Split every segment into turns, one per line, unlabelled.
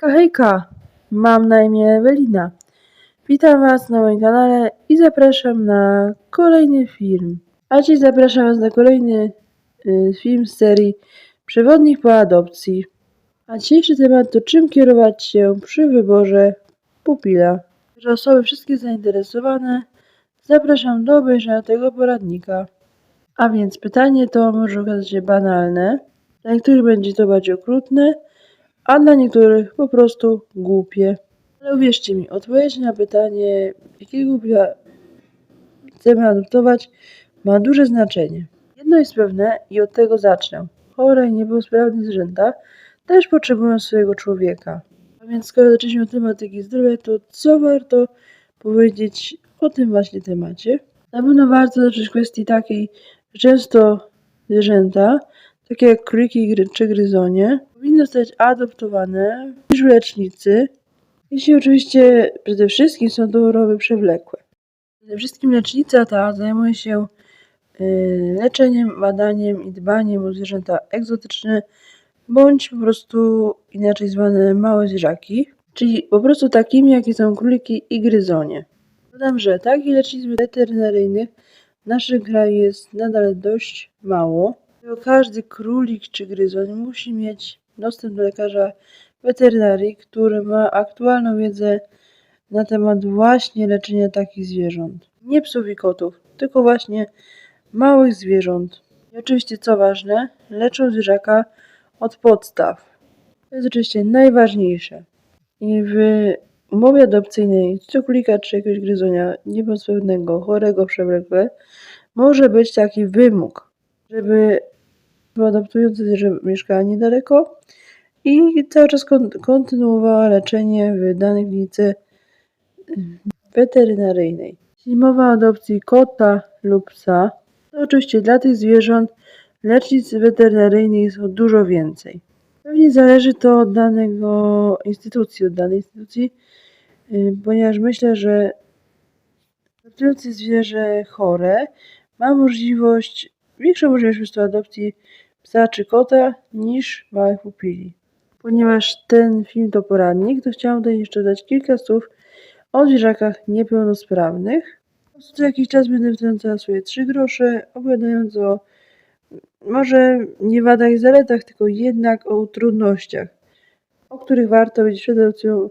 Hejka, hejka! Mam na imię Ewelina. Witam Was na moim kanale i zapraszam na kolejny film. A dziś zapraszam Was na kolejny y, film z serii Przewodnik po adopcji. A dzisiejszy temat to czym kierować się przy wyborze pupila. Że osoby wszystkie zainteresowane zapraszam do obejrzenia tego poradnika. A więc pytanie to może okazać się banalne, dla niektórych będzie to bardziej okrutne, a dla niektórych po prostu głupie. Ale uwierzcie mi, odpowiedź na pytanie, jakiego głupia chcemy adoptować, ma duże znaczenie. Jedno jest pewne i od tego zacznę. Chore i niepełnosprawne zwierzęta też potrzebują swojego człowieka. A więc skoro zaczęliśmy od tematyki zdrowia, to co warto powiedzieć o tym właśnie temacie? Na pewno warto zacząć kwestii takiej, że często zwierzęta, takie jak króliki czy gryzonie, powinny zostać adoptowane niż lecznicy, jeśli oczywiście przede wszystkim są to choroby przewlekłe. Przede wszystkim lecznica ta zajmuje się y, leczeniem, badaniem i dbaniem o zwierzęta egzotyczne, bądź po prostu inaczej zwane małe zwierzaki, czyli po prostu takimi, jakie są króliki i gryzonie. Dodam, że takich lecznic weterynaryjnych w naszym kraju jest nadal dość mało. Każdy królik czy gryzoń musi mieć dostęp do lekarza weterynarii, który ma aktualną wiedzę na temat właśnie leczenia takich zwierząt. Nie psów i kotów, tylko właśnie małych zwierząt. I oczywiście, co ważne, leczą zwierzaka od podstaw. To jest oczywiście najważniejsze. I w umowie adopcyjnej czy królika, czy jakiegoś gryzonia niepełnosprawnego, chorego przewlekle może być taki wymóg, żeby adoptujące zwierzę mieszkała niedaleko i cały czas kon- kontynuowała leczenie w danej klinice mm, weterynaryjnej. Jeśli mowa o adopcji kota lub psa, to oczywiście dla tych zwierząt lecznic weterynaryjnych jest dużo więcej. Pewnie zależy to od danego instytucji, od danej instytucji, y, ponieważ myślę, że adoptujący zwierzę chore ma możliwość, większą możliwość po prostu adopcji czy kota niż małych pupili. Ponieważ ten film to poradnik, to chciałam tutaj jeszcze dać kilka słów o zwierzakach niepełnosprawnych. Co jakiś czas będę wtrącała swoje trzy grosze, opowiadając o może nie wadach i zaletach, tylko jednak o trudnościach, o których warto przed adopcją,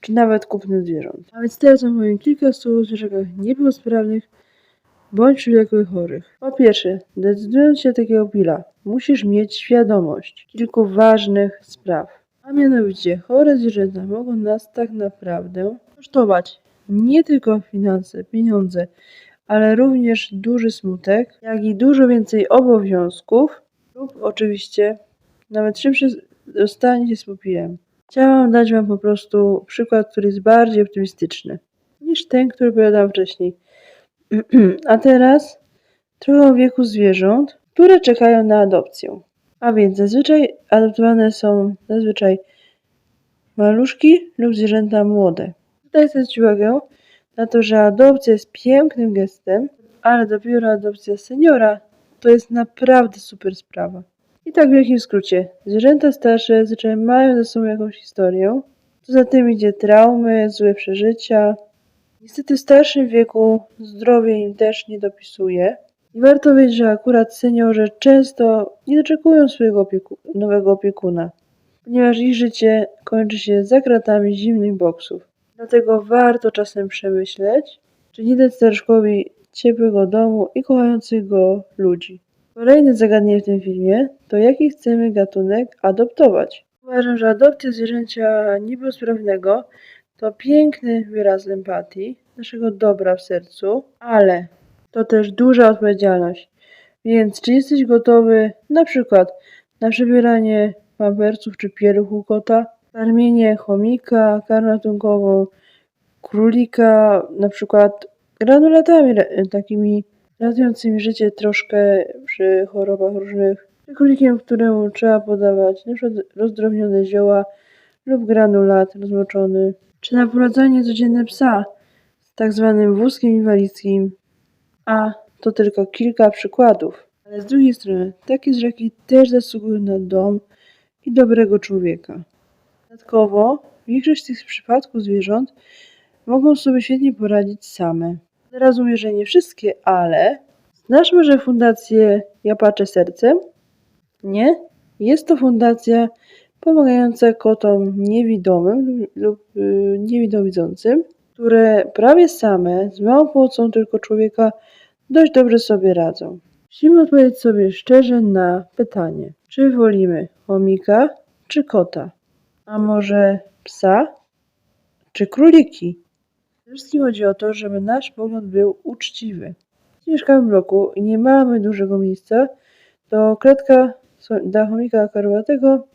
czy nawet kupnem zwierząt. A więc teraz opowiem kilka słów o zwierzakach niepełnosprawnych bądź przewlekłych chorych. Po pierwsze, decydując się takiego pila, musisz mieć świadomość kilku ważnych spraw. A mianowicie, chore zwierzęta mogą nas tak naprawdę kosztować nie tylko finanse, pieniądze, ale również duży smutek, jak i dużo więcej obowiązków lub oczywiście nawet szybsze dostanie się z pupilem. Chciałam dać Wam po prostu przykład, który jest bardziej optymistyczny niż ten, który opowiadałam wcześniej. A teraz trochę o wieku zwierząt, które czekają na adopcję. A więc zazwyczaj adoptowane są zazwyczaj maluszki lub zwierzęta młode. Tutaj zwróć uwagę na to, że adopcja jest pięknym gestem, ale dopiero adopcja seniora to jest naprawdę super sprawa. I tak w wielkim skrócie, zwierzęta starsze zazwyczaj mają ze sobą jakąś historię, co za tym idzie traumy, złe przeżycia. Niestety w starszym wieku zdrowie im też nie dopisuje. I warto wiedzieć, że akurat seniorzy często nie doczekują swojego opieku- nowego opiekuna, ponieważ ich życie kończy się za kratami zimnych boksów. Dlatego warto czasem przemyśleć, czy nie dać staruszkowi ciepłego domu i kochających go ludzi. Kolejne zagadnienie w tym filmie to jaki chcemy gatunek adoptować. Uważam, że adopcja zwierzęcia niepełnosprawnego to piękny wyraz empatii, naszego dobra w sercu, ale to też duża odpowiedzialność. Więc czy jesteś gotowy na przykład na przebieranie pampersów czy pieluch u kota, karmienie chomika, karmę ratunkową, królika, na przykład granulatami ra- takimi ratującymi życie troszkę przy chorobach różnych, czy królikiem, któremu trzeba podawać przykład rozdrobnione zioła lub granulat rozmoczony, czy na prowadzenie codzienne psa z tak zwanym wózkiem inwalidzkim, a to tylko kilka przykładów. Ale z drugiej strony, takie zwierzaki też zasługują na dom i dobrego człowieka. Dodatkowo większość tych przypadków zwierząt mogą sobie świetnie poradzić same. Mówię, że nie wszystkie, ale znasz może fundację Ja Patrzę Sercem? Nie? Jest to fundacja pomagająca kotom niewidomym lub- y, niewidowidzącym, które prawie same, z małą pomocą tylko człowieka, dość dobrze sobie radzą. Musimy odpowiedzieć sobie szczerze na pytanie, czy wolimy chomika czy kota? A może psa czy króliki? Przede wszystkim chodzi o to, żeby nasz pogląd był uczciwy. Mieszkamy w bloku i nie mamy dużego miejsca, to klatka dla chomika karłowatego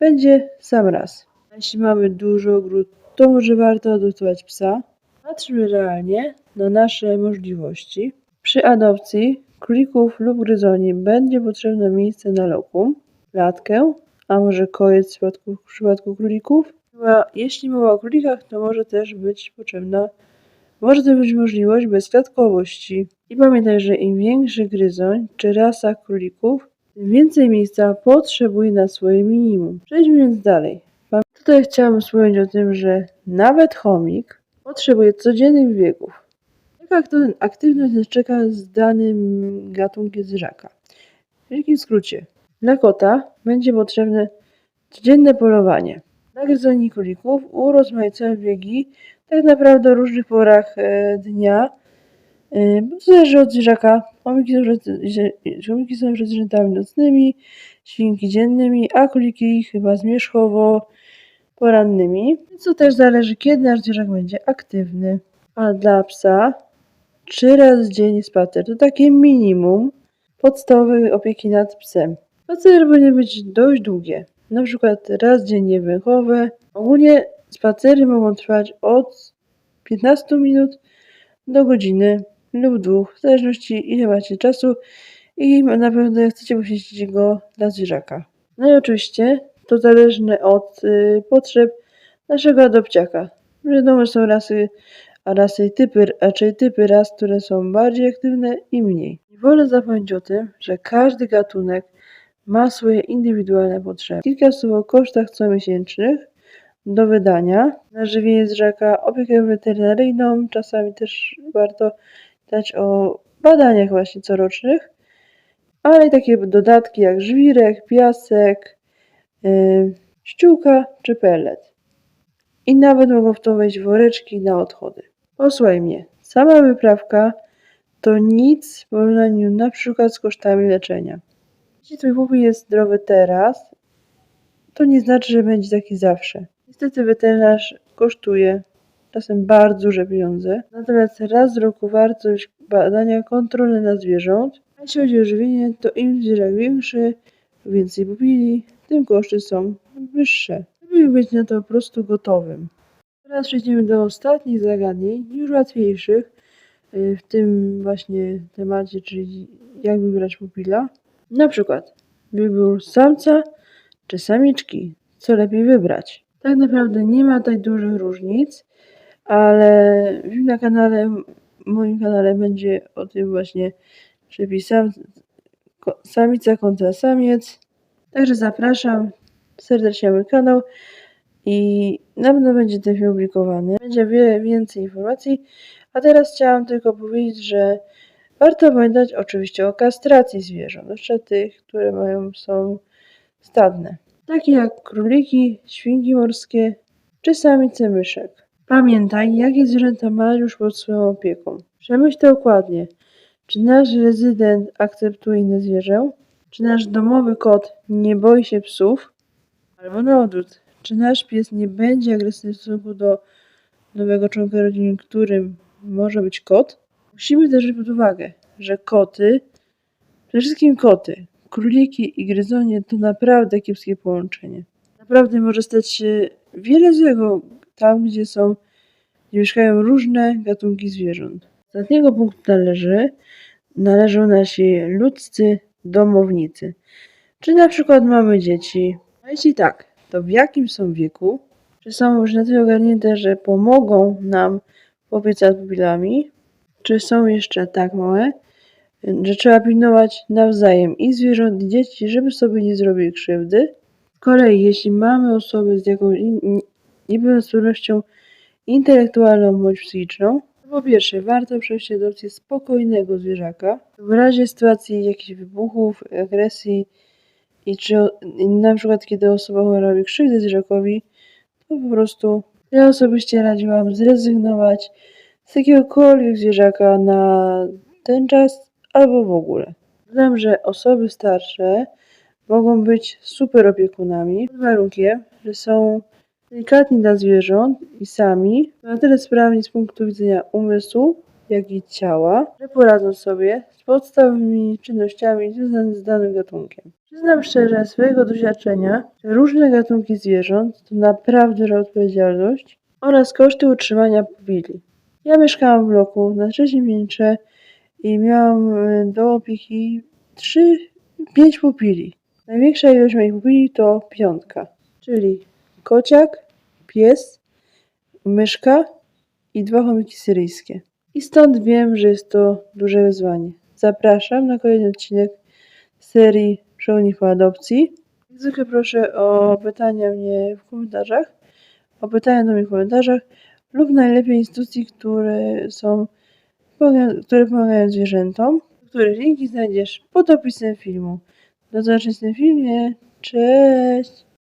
będzie sam raz. Jeśli mamy dużo ogród, to może warto adoptować psa. Patrzmy realnie na nasze możliwości. Przy adopcji królików lub gryzoni będzie potrzebne miejsce na lokum, klatkę, a może kojec w przypadku, w przypadku królików. A jeśli mowa o królikach, to może też być potrzebna, może to być możliwość bezklatkowości. I pamiętaj, że im większy gryzoń czy rasa królików, więcej miejsca potrzebuje na swoje minimum. Przejdźmy więc dalej. Tutaj chciałam wspomnieć o tym, że nawet chomik potrzebuje codziennych biegów. Aktu- aktywność czeka z danym gatunkiem zwierzaka? W wielkim skrócie, dla kota będzie potrzebne codzienne polowanie. Gryzoni królików urozmaicone biegi tak naprawdę o różnych porach e, dnia. E, bo zależy od zwierzaka. Chomiki są, chomiki są zwierzętami nocnymi, świnki dziennymi, a króliki chyba zmierzchowo porannymi. To też zależy, kiedy nasz zwierzak będzie aktywny. A dla psa trzy razy dziennie spacer to takie minimum podstawowej opieki nad psem. Spacery powinny być dość długie, na przykład raz dziennie węchowe. Ogólnie spacery mogą trwać od 15 minut do godziny lub dwóch, w zależności ile macie czasu i na pewno chcecie poświęcić go dla zwierzaka. No i oczywiście to zależne od y, potrzeb naszego adopciaka. Wiadomo, są rasy, a rasy typy, raczej typy ras, które są bardziej aktywne i mniej. Nie wolno zapomnieć o tym, że każdy gatunek ma swoje indywidualne potrzeby. Kilka słów o kosztach comiesięcznych do wydania na żywienie zwierzaka, opiekę weterynaryjną, czasami też warto dać o badaniach właśnie corocznych, ale i takie dodatki jak żwirek, piasek, yy, ściółka czy pellet. I nawet mogą w to wejść woreczki na odchody. Posłuchaj mnie, sama wyprawka to nic w porównaniu na przykład z kosztami leczenia. Jeśli twój pupi jest zdrowy teraz, to nie znaczy, że będzie taki zawsze. Niestety weterynarz kosztuje czasem bardzo pieniądze, natomiast raz z roku warto badania kontrolne na zwierząt. A jeśli chodzi o żywienie, to im zwierzak większy, więcej pupili, tym koszty są wyższe. Lepiej być na to po prostu gotowym. Teraz przejdziemy do ostatnich zagadnień, już łatwiejszych y, w tym właśnie temacie, czyli jak wybrać pupila. Na przykład wybór samca czy samiczki. Co lepiej wybrać? Tak naprawdę nie ma tak dużych różnic, ale na kanale, moim kanale będzie o tym właśnie przepis sam, samica kontra samiec. Także zapraszam serdecznie na mój kanał i na pewno będzie ten film publikowany. Będzie wiele więcej informacji. A teraz chciałam tylko powiedzieć, że warto pamiętać oczywiście o kastracji zwierząt, zwłaszcza tych, które mają, są stadne, takie jak króliki, świnki morskie czy samice myszek. Pamiętaj, jakie zwierzęta masz już pod swoją opieką. Przemyśl to dokładnie. Czy nasz rezydent akceptuje inne zwierzę? Czy nasz domowy kot nie boi się psów? Albo na odwrót, czy nasz pies nie będzie agresywny w stosunku do nowego członka rodziny, którym może być kot? Musimy też wziąć pod uwagę, że koty, przede wszystkim koty, króliki i gryzonie to naprawdę kiepskie połączenie. Naprawdę może stać się wiele złego tam, gdzie są, gdzie mieszkają różne gatunki zwierząt. Z ostatniego punktu należy, należą nasi ludzcy domownicy. Czy na przykład mamy dzieci? A jeśli tak, to w jakim są wieku? Czy są już na tyle ogarnięte, że pomogą nam w opiece nad pupilami? Czy są jeszcze tak małe, że trzeba pilnować nawzajem i zwierząt, i dzieci, żeby sobie nie zrobili krzywdy? Z kolei, jeśli mamy osoby z jakąś niepełnosprawnością intelektualną bądź psychiczną, po pierwsze warto przejść adopcję spokojnego zwierzaka. W razie sytuacji jakichś wybuchów, agresji i czy na przykład kiedy osoba chora robi krzywdę zwierzakowi, to po prostu ja osobiście radziłam zrezygnować z jakiegokolwiek zwierzaka na ten czas albo w ogóle. Dodam, że osoby starsze mogą być super opiekunami pod warunkiem, że są delikatni dla zwierząt i sami na tyle sprawni z punktu widzenia umysłu, jak i ciała, że poradzą sobie z podstawowymi czynnościami związanymi z danym gatunkiem. Przyznam szczerze swojego doświadczenia, że różne gatunki zwierząt to naprawdę odpowiedzialność oraz koszty utrzymania pupili. Ja mieszkałam w bloku na trzecim piętrze i miałam y, do opieki 3, 5 pupili. Największa ilość moich pupili to piątka, czyli kociak, pies, myszka i dwa chomiki syryjskie. I stąd wiem, że jest to duże wyzwanie. Zapraszam na kolejny odcinek serii Żołnierz po adopcji. Zwykle proszę o pytania mnie w komentarzach, o pytania do mnie w komentarzach lub najlepiej instytucji, które są, które pomagają zwierzętom, których linki znajdziesz pod opisem filmu. Do zobaczenia w tym filmie. Cześć!